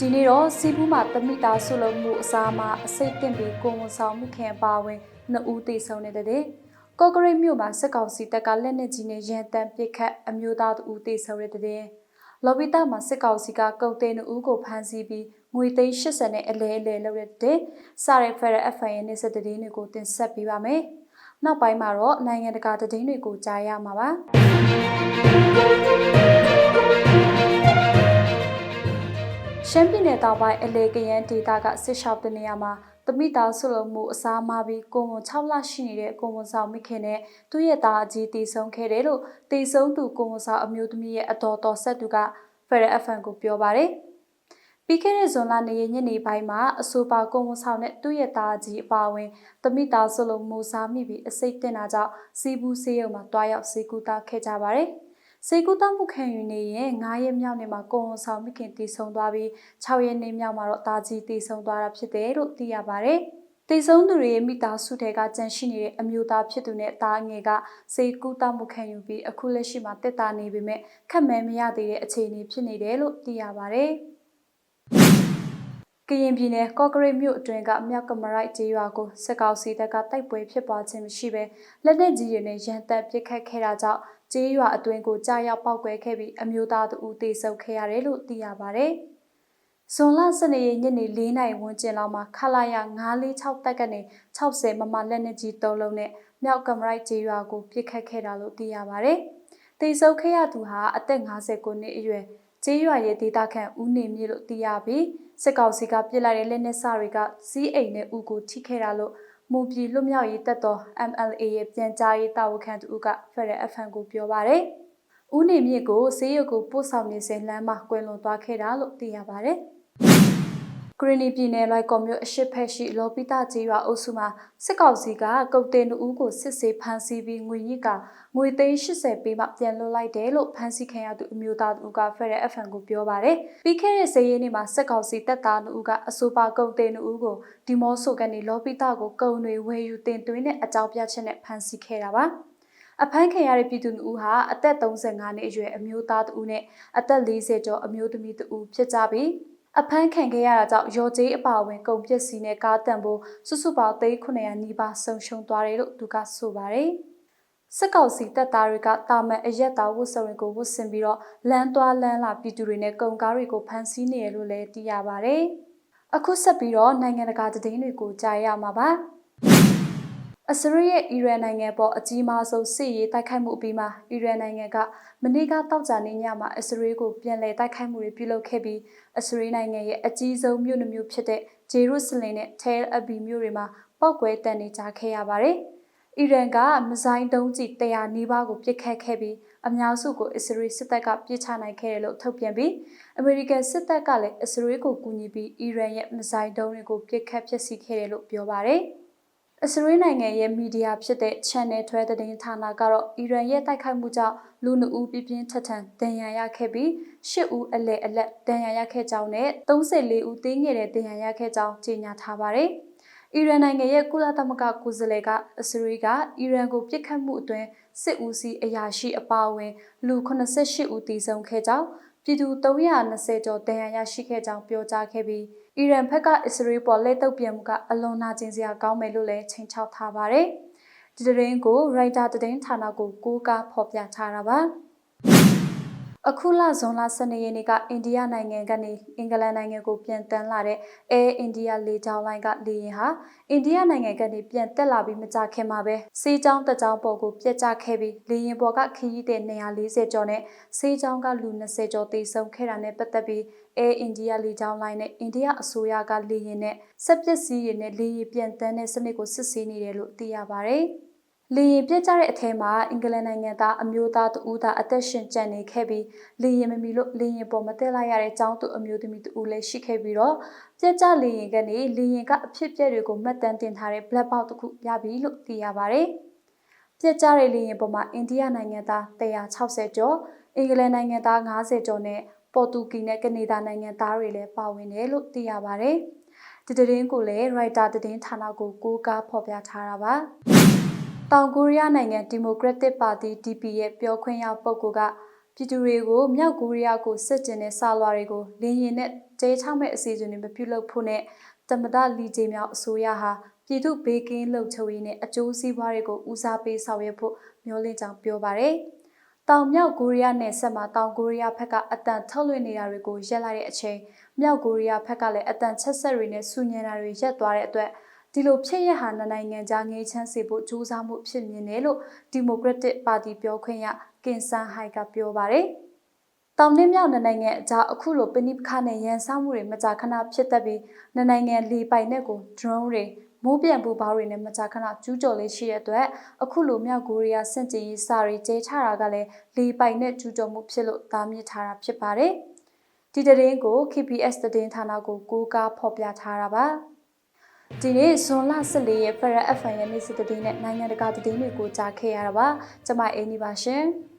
ဒီနေ့တော့စီဘူးမှာတမိသားဆုလုံးမှုအစားမှာအစိတ်တင်ပြီးကိုဝန်ဆောင်မှုခင်ပါဝင်နှစ်ဦးသေဆုံးနေတဲ့တဲ့ကော့ကရိတ်မြို့မှာစစ်ကောင်စီတပ်ကလက်နက်ကြီးနဲ့ရန်တမ်းပစ်ခတ်အမျိုးသားတူသေဆုံးတဲ့တဲ့လော်ဘီတာမှာစစ်ကောင်စီကကုတ်သိန်းဦးကိုဖမ်းဆီးပြီးငွေသိန်း80နဲ့အလဲအလဲလုပ်တဲ့တဲ့စရဲဖရ FN ရဲ့နေ့စတဲ့တဲ့တွေကိုတင်ဆက်ပေးပါမယ်နောက်ပိုင်းမှာတော့နိုင်ငံတကာသတင်းတွေကိုကြားရမှာပါ ရှမ်းပြည်နယ်တောင်ပိုင်းအလေကရန်ဒေသကစစ်ရှောက်တဲ့နေရာမှာတမိသားဆုလုံးမှုအစားမပြီးကိုဝန်6လရှိနေတဲ့ကိုဝန်ဆောင်မိခင်နဲ့သူ့ရဲ့သားအကြီးတည်ဆုံးခဲ့တယ်လို့တည်ဆုံးသူကိုဝန်ဆောင်အမျိုးသမီးရဲ့အတော်တော်ဆက်သူက Federal FM ကိုပြောပါတယ်။ပြီးခဲ့တဲ့ဇွန်လနေရညနေပိုင်းမှာအဆိုပါကိုဝန်ဆောင်နဲ့သူ့ရဲ့သားအကြီးအပါဝင်တမိသားဆုလုံးမှုစားမိပြီးအစိတ်တင်တာကြောင့်စီးဘူးဆေးရုံမှာတွားရောက်စေကူတာခဲ့ကြပါတယ်။ စေကူတောက်မှုခံယူနေရင်9ရက်မြောက်နေ့မှာကိုဝန်ဆောင်မိခင်တည်ဆုံသွားပြီး6ရက်နေ့မြောက်မှာတော့တာကြီးတည်ဆုံသွားတာဖြစ်တယ်လို့သိရပါတယ်။တည်ဆုံသူတွေရဲ့မိသားစုတွေကကြန့်ရှိနေတဲ့အမျိုးသားဖြစ်သူနဲ့သားငယ်ကစေကူတောက်မှုခံယူပြီးအခုလက်ရှိမှာတက်တာနေပေမဲ့ခက်မဲမရသေးတဲ့အခြေအနေဖြစ်နေတယ်လို့သိရပါတယ်။ကရင်ပြည်နယ်ကော့ကရိတ်မြို့အတွင်းကမြောက်ကမရိုက်ကျေးရွာကိုစစ်ကောင်စီတပ်ကတိုက်ပွဲဖြစ်ပွားခြင်းမရှိဘဲလက်နက်ကြီးတွေနဲ့ရန်တပ်ပစ်ခတ်ခဲ့တာကြောင့် ကျေးရွာအတွင်းကိုကြားရောက်ပောက်ကွဲခဲ့ပြီးအမျိုးသားတို့သေဆုံးခဲ့ရတယ်လို့သိရပါဗျ။ဇွန်လ12ရက်ညနေ4နာရီဝန်းကျင်လောက်မှာခလာရ946တက်ကနေ60မမလက်နက်ကြီး3လုံးနဲ့မြောက်ကမရိုက်ကျေးရွာကိုပစ်ခတ်ခဲ့တာလို့သိရပါဗျ။သေဆုံးခဲ့ရသူဟာအသက်59နှစ်အရွယ်ကျေးရွာရဲ့ဒေသခံဦးနေမြင့်လို့သိရပြီးစစ်ကောင်စီကပြစ်လိုက်တဲ့လက်နက်စတွေကစီးအိမ်နဲ့ဦးကိုထိခဲ့တာလို့ မူပြည်လွတ်မြောက်ရေးတပ်တော် MLA ရဲ့ပြန်ကြားရေးတာဝန်ခံသူက Federal FM ကိုပြောပါရယ်။ဦးနေမြင့်ကိုဆေးရုံကိုပို့ဆောင်နေစဉ်လမ်းမှာကွယ်လွန်သွားခဲ့တာလို့သိရပါရ ယ်။ဂရနီပြည်နယ်လိုက်ကော်မြို့အရှိဖက်ရှိလော်ပိတကြီးရွာအုပ်စုမှာစစ်ကောင်စီကကုတ်တင်ဦးကိုစစ်ဆေးဖမ်းဆီးပြီးငွေညစ်ကငွေသိန်း80ပေးမှပြန်လွှတ်လိုက်တယ်လို့ဖမ်းဆီးခံရသူအမျိုးသားသူက Federal FM ကိုပြောပါတယ်။ပြီးခဲ့တဲ့ဇေယျနေ့မှာစစ်ကောင်စီတပ်သားဦးကအဆိုပါကုတ်တင်ဦးကိုဒီမော့ဆိုကနေလော်ပိတကိုကုံတွေဝယ်ယူတင်သွင်းတဲ့အကြောင်းပြချက်နဲ့ဖမ်းဆီးခဲ့တာပါ။အဖမ်းခံရတဲ့ပြည်သူဦးဟာအသက်35နှစ်အရွယ်အမျိုးသားတဦးနဲ့အသက်40ကျော်အမျိုးသမီးတဦးဖြစ်ကြပြီး အဖမ်းခံခဲ့ရတာကြောင့်ရော်ကြေးအပါအဝင်ကုန်ပစ္စည်းနဲ့ကားတန်ဖို့စုစုပေါင်း3900နီးပါးဆုံးရှုံးသွားတယ်လို့သူကဆိုပါတယ်။စစ်ကောင်စီတပ်သားတွေကတာမန်အရက်သားဝတ်စုံတွေကိုဝတ်ဆင်ပြီးတော့လမ်းသွားလမ်းလာပြည်သူတွေနဲ့ကုန်ကားတွေကိုဖမ်းဆီးနေရလို့လည်းသိရပါတယ်။အခုဆက်ပြီးတော့နိုင်ငံတကာသတင်းတွေကိုကြားရမှာပါ။ အစ္စရေးရဲ့အီရန်နိုင်ငံပေါ်အကြီးမားဆုံးစစ်ရေးတိုက်ခိုက်မှုအပြီးမှာအီရန်နိုင်ငံကမနေ့ကတောက်ကြနေညမှာအစ္စရေးကိုပြန်လည်တိုက်ခိုက်မှုတွေပြုလုပ်ခဲ့ပြီးအစ္စရေးနိုင်ငံရဲ့အကြီးဆုံးမြို့နှမျိုးဖြစ်တဲ့ဂျေရုဆလင်နဲ့ Tel Aviv မြို့တွေမှာပောက်ကွဲတန်နေကြခဲ့ရပါတယ်။အီရန်ကမဇိုင်းတုံးကြီး100နီးပါးကိုပစ်ခတ်ခဲ့ပြီးအများစုကိုအစ္စရေးစစ်တပ်ကပစ်ချနိုင်ခဲ့တယ်လို့ထုတ်ပြန်ပြီးအမေရိကန်စစ်တပ်ကလည်းအစ္စရေးကိုကူညီပြီးအီရန်ရဲ့မဇိုင်းတုံးတွေကိုပစ်ခတ်ဖျက်ဆီးခဲ့တယ်လို့ပြောပါတယ်။ အစ္စရေးနိုင်ငံရဲ့မီဒီယာဖြစ်တဲ့ Channel 12သတင်းဌာနကတော့အီရန်ရဲ့တိုက်ခိုက်မှုကြောင့်လူနှုတ်ပြပြင်းထန်ထန်ဒဏ်ရာရခဲ့ပြီး10ဦးအလဲအလက်ဒဏ်ရာရခဲ့ကြောင်းနဲ့34ဦးသေးငယ်တဲ့ဒဏ်ရာရခဲ့ကြောင်းကြေညာထားပါတယ်။အီရန်နိုင်ငံရဲ့ကုလသမဂ္ဂကိုယ်စားလှယ်ကအစ္စရေးကအီရန်ကိုပြစ်ခတ်မှုအတွင်းစစ်ဦးစီးအရာရှိအပါအဝင်လူ88ဦးသေဆုံးခဲ့ကြောင်း ပြည်သူ320ကျော်ဒဏ်ရာရရှိခဲ့ကြောင်းပြောကြားခဲ့ပြီးအီရန်ဘက်ကအစ္စရေးပေါ်လက်တုပ်ပြန်မှုကအလွန်နာကျင်စရာကောင်းမယ်လို့လည်းချိန်ချောက်ထားပါတယ်။ဒီသတင်းကို Writer သတင်းဌာနကိုကိုးကားဖော်ပြထားတာပါ။ အခုလဇွန်လ12ရက်နေ့ကအိန္ဒိယနိုင်ငံကနေအင်္ဂလန်နိုင်ငံကိုပြန်တန်းလာတဲ့ Air India လေကြောင်းလိုင်းကလေယာဉ်ဟာအိန္ဒိယနိုင်ငံကနေပြန်တက်လာပြီးမကြခင်မှာပဲစေးချောင်းတက်ချောင်းပေါ်ကိုပြက်ကျခဲ့ပြီးလေယာဉ်ပေါ်ကခရီးသည်240ကျော်နဲ့စေးချောင်းကလူ20ကျော်သေဆုံးခဲ့တာနဲ့ပတ်သက်ပြီး Air India လေကြောင်းလိုင်းနဲ့အိန္ဒိယအစိုးရကလေယာဉ်နဲ့စက်ပစ္စည်းတွေနဲ့လေယာဉ်ပြန်တန်းတဲ့စနစ်ကိုစစ်ဆေးနေတယ်လို့သိရပါဗျ။ လေရင်ပြစ်ကြတဲ့အထဲမှာအင်္ဂလန်နိုင်ငံသားအမျိုးသားတဦးသားအသက်ရှင်ကျန်နေခဲ့ပြီးလေရင်မမီလို့လေရင်ပေါ်မတက်လိုက်ရတဲ့ចောင်းသူအမျိုးသမီးတဦးလည်းရှိခဲ့ပြီးတော့ပြစ်ကြလေရင်ကနေလေရင်ကအဖြစ်ပြက်တွေကိုမှတ်တမ်းတင်ထားတဲ့ black box တစ်ခုရပြီလို့သိရပါတယ်။ပြစ်ကြတဲ့လေရင်ပေါ်မှာအိန္ဒိယနိုင်ငံသား160ကျော်အင်္ဂလန်နိုင်ငံသား90ကျော်နဲ့ပေါ်တူဂီနဲ့ကနေဒါနိုင်ငံသားတွေလည်းပါဝင်တယ်လို့သိရပါတယ်။ဒီသတင်းကိုလည်း writer သတင်းဌာနကိုကိုးကားဖော်ပြထားတာပါ။ တောင်ကိုရီးယားနိုင်ငံဒီမိုကရက်တစ်ပါတီ DP ရဲ့ပြောခွင့်ရပုဂ္ဂိုလ်ကပြည်သူတွေကိုမြောက်ကိုရီးယားကိုစစ်ကျင်တဲ့စာလွှာတွေကိုလင်းရင်နဲ့ကျဲချမဲ့အစီအစဉ်တွေမပြုလုပ်ဖို့နဲ့တမဒလီဂျေမြောက်အစိုးရဟာပြည်သူဘေးကင်းလုံခြုံရေးနဲ့အကျိုးစီးပွားတွေကိုဦးစားပေးဆောင်ရွက်ဖို့မျှော်လင့်ကြောင်းပြောပါရယ်။တောင်မြောက်ကိုရီးယားနယ်စပ်မှာတောင်ကိုရီးယားဘက်ကအတန်ထုတ်လွှင့်နေတာတွေကိုရက်လိုက်တဲ့အချိန်မြောက်ကိုရီးယားဘက်ကလည်းအတန်ချက်ဆက်တွေနဲ့ဆူညံတာတွေရက်သွားတဲ့အတွက် ဒီလိုဖြစ်ရဟာနှစ်နိုင်ငံကြားငြိမ်းချမ်းစေဖို့ကြိုးစားမှုဖြစ်မြင်တယ်လို့ဒီမိုကရက်တစ်ပါတီပြောခွင့်ရကင်ဆန်ဟိုက်ကပြောပါရယ်။တောင်နှင်းမြောက်နှစ်နိုင်ငံအကြားအခုလိုပဏိပခနဲ့ရန်ဆောင်မှုတွေမကြာခဏဖြစ်တတ်ပြီးနှစ်နိုင်ငံလေပိုင်နက်ကို drone တွေမိုးပြန်ပူပေါင်းတွေနဲ့မကြာခဏကျူးကျော်လေးရှိတဲ့အတွက်အခုလိုမြောက်ကိုရီးယားစင့်ကြင်ရေးစာတွေကျဲချတာကလည်းလေပိုင်နဲ့ကျူးကျော်မှုဖြစ်လို့တားမြစ်ထားတာဖြစ်ပါတယ်။ဒီတရင်ကို KPS တည်င်းဌာနကိုကိုးကားဖော်ပြထားတာပါ။ ဒီနေ့ဇွန်လ14ရက်ဖရ FM ရဲ့နေ့စစ်တည်င်းနဲ့နိုင်ငံတကာတည်င်းတွေကိုကြားခဲ့ရတာပါ။ကျွန်မအင်းဒီပါရှင်။